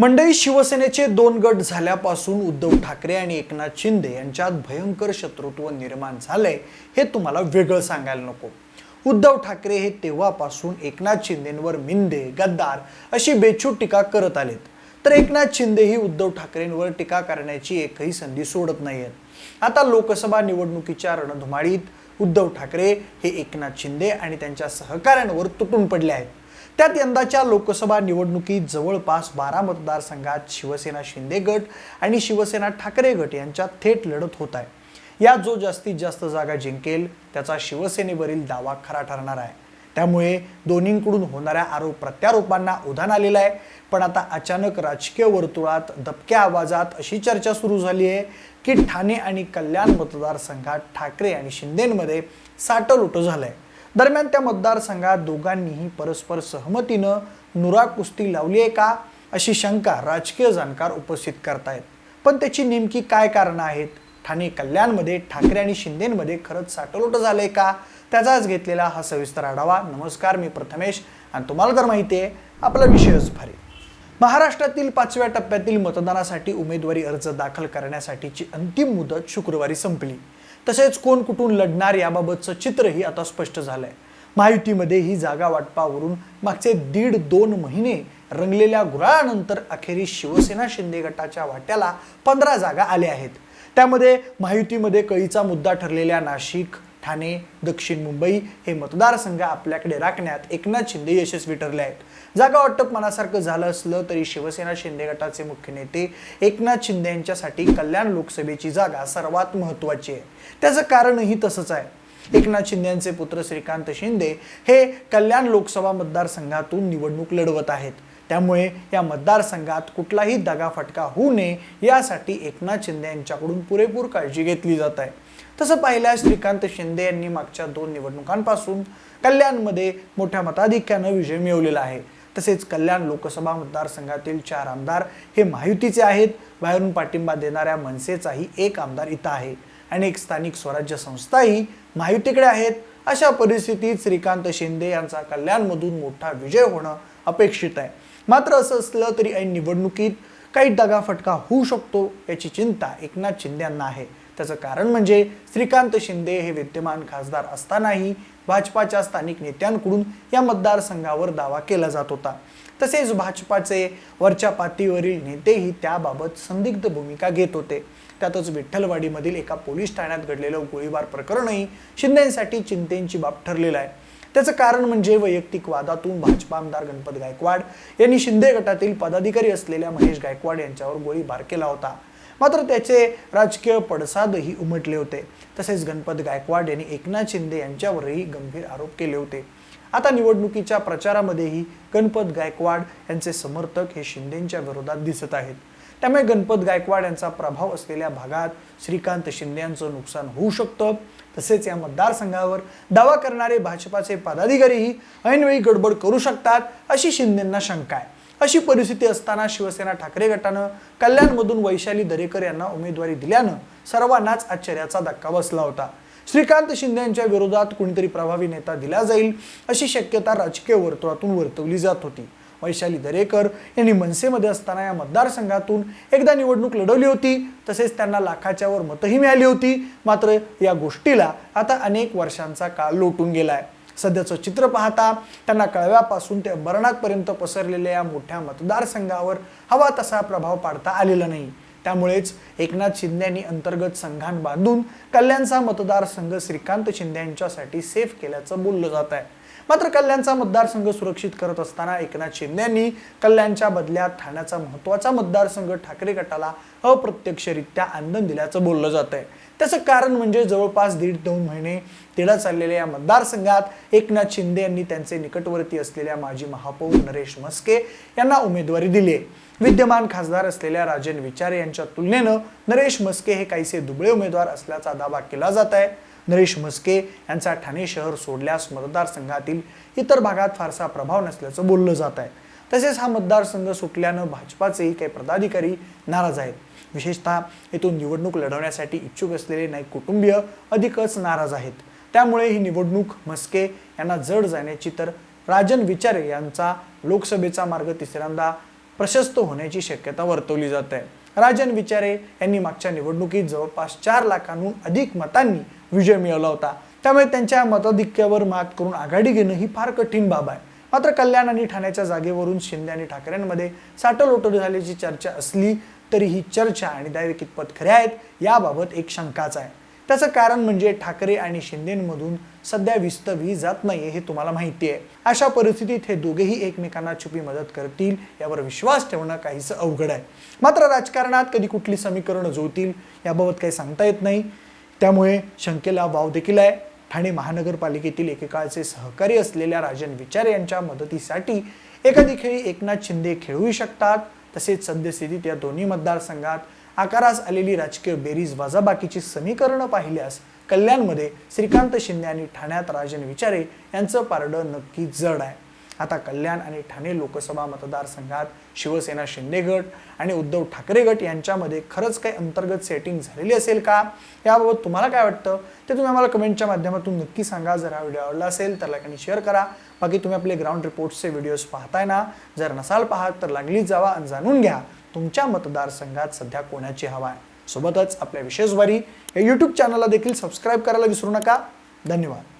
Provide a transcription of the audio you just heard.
मंडळी शिवसेनेचे दोन गट झाल्यापासून उद्धव ठाकरे आणि एकनाथ शिंदे यांच्यात भयंकर शत्रुत्व निर्माण झालंय हे तुम्हाला वेगळं सांगायला नको. उद्धव ठाकरे हे तेव्हापासून एकनाथ शिंदेंवर मिंदे गद्दार अशी बेछूट टीका करत आलेत. तर एकनाथ शिंदे ही उद्धव ठाकरेंवर टीका करण्याची एकही संधी सोडत नाहीयेत. आता लोकसभा निवडणुकीच्या रणधुमाळीत उद्धव ठाकरे हे एकनाथ शिंदे आणि त्यांच्या सहकाऱ्यांवर तुटून पडले आहेत. त्यात यंदाच्या लोकसभा निवडणुकीत जवळपास बारा मतदारसंघात शिवसेना शिंदे गट आणि शिवसेना ठाकरे गट यांच्यात थेट लढत होत आहे. यात जो जास्तीत जास्त जागा जिंकेल त्याचा शिवसेनेवरील दावा खरा ठरणार आहे. त्यामुळे दोन्हींकडून होणाऱ्या आरोप प्रत्यारोपांना उधाण आलेलं आहे. पण आता अचानक राजकीय वर्तुळात दबक्या आवाजात अशी चर्चा सुरू झाली आहे की ठाणे आणि कल्याण मतदारसंघात ठाकरे आणि शिंदेंमध्ये झालं आहे दरम्यान त्या मतदारसंघात दोघांनीही परस्पर सहमतीनं नुरा कुस्ती लावली आहे का अशी शंका राजकीय जाणकार उपस्थित करतायत. पण त्याची नेमकी काय कारणं आहेत? ठाणे कल्याणमध्ये ठाकरे आणि शिंदेमध्ये खरंच साटलोट झालंय का? त्याचाच घेतलेला हा सविस्तर आढावा. नमस्कार मी प्रथमेश. आणि तुम्हाला तर माहिती आहे आपला विषयच भारी. महाराष्ट्रातील पाचव्या टप्प्यातील मतदानासाठी उमेदवारी अर्ज दाखल करण्यासाठीची अंतिम मुदत शुक्रवारी संपली. तसेच कोण कुठून लढणार याबाबतचं चित्रही आता स्पष्ट झालंय. महायुतीमध्ये ही जागा वाटपावरून मागचे दीड दोन महिने रंगलेल्या गुराळानंतर अखेरीस शिवसेना शिंदे गटाच्या वाट्याला पंधरा जागा आल्या आहेत. त्यामध्ये महायुतीमध्ये कळीचा मुद्दा ठरलेल्या नाशिक ठाणे दक्षिण मुंबई हे मतदारसंघ आपल्याकडे राखण्यात एकनाथ शिंदे यशस्वी ठरले आहेत. जागा वाटप मनासारखं झालं असलं तरी शिवसेना शिंदे गटाचे मुख्य नेते एकनाथ शिंदे यांच्यासाठी कल्याण लोकसभेची जागा सर्वात महत्त्वाची आहे. त्याचं कारणही तसंच आहे. एकनाथ शिंदे यांचे पुत्र श्रीकांत शिंदे हे कल्याण लोकसभा मतदारसंघातून निवडणूक लढवत आहेत. त्यामुळे या मतदारसंघात कुठलाही दगाफटका होऊ नये यासाठी एकनाथ शिंदे यांच्याकडून पुरेपूर काळजी घेतली जात आहे. तसं पाहिल्यास श्रीकांत शिंदे यांनी मागच्या दोन निवडणुकांपासून कल्याणमध्ये मोठ्या मताधिक्यानं विजय मिळवलेला आहे. तसेच कल्याण लोकसभा मतदारसंघातील चार आमदार हे महायुतीचे आहेत. बाहेरून पाठिंबा देणाऱ्या मनसेचाही एक आमदार इथं आहे. अनेक स्थानिक स्वराज्य संस्थाही महायुतीकडे आहेत. अशा परिस्थितीत श्रीकांत शिंदे यांचा कल्याणमधून मोठा विजय होणं अपेक्षित आहे. मात्र असं असलं तरी ऐन निवडणुकीत काही दगाफटका होऊ शकतो याची चिंता एकनाथ शिंदे यांना आहे. त्याचं कारण म्हणजे श्रीकांत शिंदे हे विद्यमान खासदार असतानाही भाजपाच्या स्थानिक नेत्यांकडून या मतदारसंघावर दावा केला जात होता. तसेच भाजपाचे वरच्या पातळीवरील नेतेही त्याबाबत संदिग्ध भूमिका घेत होते. त्यातच विठ्ठलवाडीमधील एका पोलीस ठाण्यात घडलेलं गोळीबार प्रकरणही शिंदेसाठी चिंतेची बाब ठरलेलं आहे. त्याचं कारण म्हणजे वैयक्तिक वादातून भाजपा आमदार गणपत गायकवाड यांनी शिंदे गटातील पदाधिकारी असलेल्या महेश गायकवाड यांच्यावर गोळीबार केला होता. मात्र त्याचे राजकीय पडसादही उमटले होते. तसेच गणपत गायकवाड यांनी एकनाथ शिंदे यांच्यावरही गंभीर आरोप केले होते. आता निवडणुकीच्या प्रचारामध्येही गणपत गायकवाड यांचे समर्थक हे शिंदेच्या विरोधात दिसत आहेत. त्यामुळे गणपत गायकवाड यांचा प्रभाव असलेल्या भागात श्रीकांत शिंदे यांचं नुकसान होऊ शकतं. तसेच या मतदारसंघावर दावा करणारे भाजपाचे पदाधिकारीही ऐनवेळी गडबड करू शकतात अशी शिंदेंना शंका आहे. अशी परिस्थिती असताना शिवसेना ठाकरे गटानं कल्याणमधून वैशाली दरेकर यांना उमेदवारी दिल्यानं सर्वांनाच आश्चर्याचा धक्का बसला होता. श्रीकांत शिंदे यांच्या विरोधात कुणीतरी प्रभावी नेता दिला जाईल अशी शक्यता राजकीय वर्तुळातून वर्तवली जात होती. वैशाली दरेकर यांनी मनसेमध्ये असताना या मतदारसंघातून एकदा निवडणूक लढवली होती तसेच त्यांना लाखाच्या वर मतही मिळाली होती. मात्र या गोष्टीला आता अनेक वर्षांचा काळ लोटून गेलाय. सध्याचं चित्र पाहता त्यांना कळव्यापासून ते अंबरनाथपर्यंत पसरलेल्या या मोठ्या मतदारसंघावर हवा तसा प्रभाव पाडता आलेला नाही. त्यामुळेच एकनाथ शिंदे यांनी अंतर्गत संघान बांधून कल्याणचा मतदारसंघ श्रीकांत शिंदे यांच्यासाठी सेफ केल्याचं बोललं जात आहे. मात्र कल्याणचा मतदारसंघ सुरक्षित करत असताना एकनाथ शिंदे यांनी कल्याणच्या बदल्यात ठाण्याचा महत्त्वाचा मतदारसंघ ठाकरे गटाला अप्रत्यक्षरित्या आंदन दिल्याचं बोललं जात आहे. त्याचं कारण म्हणजे जवळपास दीड दोन महिने तिढा चाललेल्या या मतदारसंघात एकनाथ शिंदे यांनी त्यांचे निकटवर्ती असलेल्या माजी महापौर नरेश म्हस्के यांना उमेदवारी दिली आहे. विद्यमान खासदार असलेल्या राजन विचारे यांच्या तुलनेनं नरेश म्हस्के हे काहीसे दुबळे उमेदवार असल्याचा दावा केला जात आहे. नरेश म्हस्के यांचा ठाणे शहर सोडल्यास मतदारसंघातील इतर भागात फारसा प्रभाव नसल्याचं बोललं जात आहे. तसेच हा मतदारसंघ सुटल्यानं भाजपाचेही काही पदाधिकारी नाराज आहेत. विशेषतः येथून निवडणूक लढवण्यासाठी इच्छुक असलेले नाईक कुटुंबीय अधिकच नाराज आहेत. त्यामुळे ही निवडणूक म्हस्के यांना जड जाण्याची तर राजन विचारे यांचा लोकसभेचा मार्ग तिसऱ्यांदा प्रशस्त होण्याची शक्यता वर्तवली जात आहे. राजन विचारे यांनी मागच्या निवडणुकीत जवळपास चार लाखांहून अधिक मतांनी विजय मिळवला होता. त्यामुळे त्यांच्या मताधिक्यावर मात करून आघाडी घेणं ही फार कठीण बाब आहे. मात्र कल्याण आणि ठाण्याच्या जागेवरून शिंदे आणि ठाकरेंमध्ये साटलोटल झाल्याची चर्चा असली तरी ही चर्चा आणि दावे कितपत खऱ्या आहेत याबाबत एक शंकाच आहे. त्याचं कारण म्हणजे ठाकरे आणि शिंदेमधून सध्या विस्तवी जात नाही हे तुम्हाला माहिती आहे. अशा परिस्थितीत हे दोघेही एकमेकांना छुपी मदत करतील यावर विश्वास ठेवणं काहीसं अवघड आहे. मात्र राजकारणात कधी कुठली समीकरणं जुळतील याबाबत काही सांगता येत नाही. त्यामुळे शंकेला वाव देखील आहे. ठाणे महानगरपालिकेतील एकेकाळचे सहकारी असलेल्या राजन विचारे यांच्या मदतीसाठी एखादी खेळी एकनाथ शिंदे खेळूही शकतात. तसेच सद्यस्थितीत या दोन्ही मतदारसंघात आकारास आलेली राजकीय बेरीज वजाबाकीची समीकरणं पाहिल्यास कल्याणमध्ये श्रीकांत शिंदे आणि ठाण्यात राजन विचारे यांचं पारडं नक्की जड आहे. आता कल्याण आणि ठाणे लोकसभा मतदारसंघात शिवसेना शिंदे गट आणि उद्धव ठाकरे गट यांच्यामध्ये खरंच काही अंतर्गत सेटिंग झालेली असेल का? याबाबत तुम्हाला काय वाटतं? ते तुम्ही आम्हाला कमेंटच्या माध्यमातून नक्की सांगा. जर हा व्हिडिओ आवडला असेल तर लाईक आणि शेअर करा. बाकी तुम्ही आपले ग्राउंड रिपोर्ट्सचे व्हिडिओज पाहताय ना जर नसाल पाहत तर लागलीच जावा आणि जाणून घ्या तुमच्या मतदारसंघात सध्या कोणाची हवा आहे. सोबतच आपल्या विशेषवारी या यूट्यूब चॅनलला देखील सबस्क्राईब करायला विसरू नका. धन्यवाद.